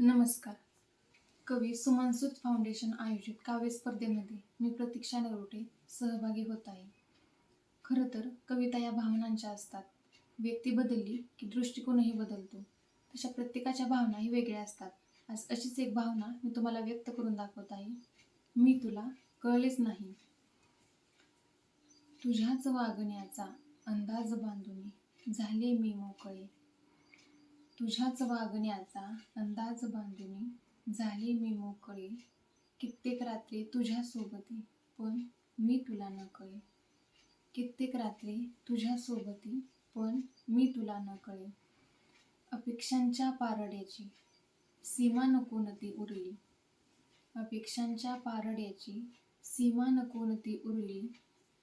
नमस्कार. कवी सुमनसूत फाउंडेशन आयोजित काव्य स्पर्धेमध्ये मी प्रतीक्षा नरोटे सहभागी होत आहे. खरं तर कविता या भावनांच्या असतात. व्यक्ती बदलली की दृष्टिकोनही बदलतो. तशा प्रत्येकाच्या भावनाही वेगळ्या असतात. आज अशीच एक भावना मी तुम्हाला व्यक्त करून दाखवत आहे. मी तुला कळलेच नाही. तुझ्याच वागण्याचा अंदाज बांधून झाले मी मोकळे. तुझ्याच वागण्याचा अंदाज बांधून झाली मी मोकळी. कित्येक रात्री तुझ्यासोबती पण मी तुला न कळे कित्येक रात्री तुझ्यासोबती पण मी तुला न कळे अपेक्षांच्या पारड्याची सीमा नको नती उरली. अपेक्षांच्या पारड्याची सीमा नको नती उरली.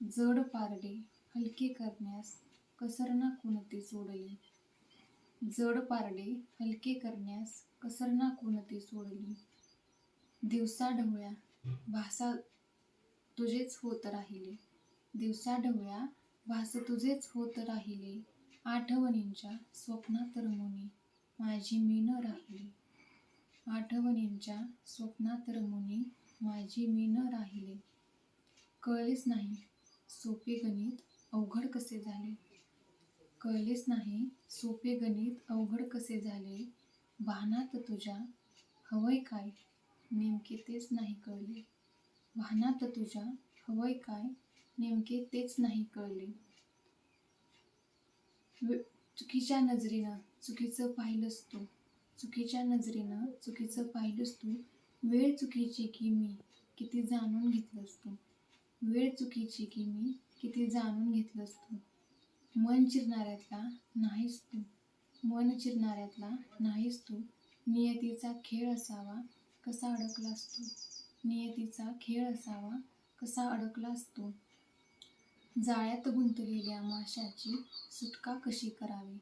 जड पारडे हलके करण्यास कसरना कोणती सोडली. जड पारडे हलके करण्यास कसरना कोणते सोडली? दिवसा ढवळ्या भासा तुझेच होत राहिले. दिवसा ढवळ्या भास तुझेच होत राहिले. आठवणींच्या स्वप्नात रमुनी माझी मी न राहिली. आठवणींच्या स्वप्नात रमुनी माझी मी न राहिले. कळलेच नाही सोपे गणित अवघड कसे झाले. कळलेच नाही सोपे गणित अवघड कसे झाले? भानात तुझ्या हवय काय? नेमके तेच नाही कळले. भानात तुझ्या हवय काय? नेमके तेच नाही कळले. चुकीच्या नजरेनं चुकीचं पाहिलंस तू. चुकीच्या नजरेनं चुकीचं पाहिलंस तू. वेळ चुकीची की मी किती जाणून घेतलंस तू. वेळ चुकीची की मी किती जाणून घेतलंस तू. मन चिरणाऱ्यातला नाहीस तू. मन चिरणाऱ्यातला नाहीस तू. नियतीचा खेळ असावा कसा अडकलास तू? नियतीचा खेळ असावा कसा अडकलास तू? जाळ्यात गुंतलेल्या माशाची सुटका कशी करावी?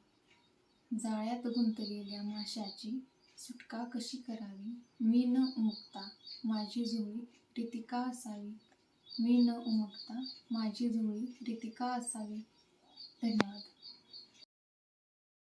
जाळ्यात गुंतलेल्या माशाची सुटका कशी करावी? मी न उमगता माझी जुळी रितिका असावी. मी न उमगता माझी जुळी रितिका असावी. धन्यवाद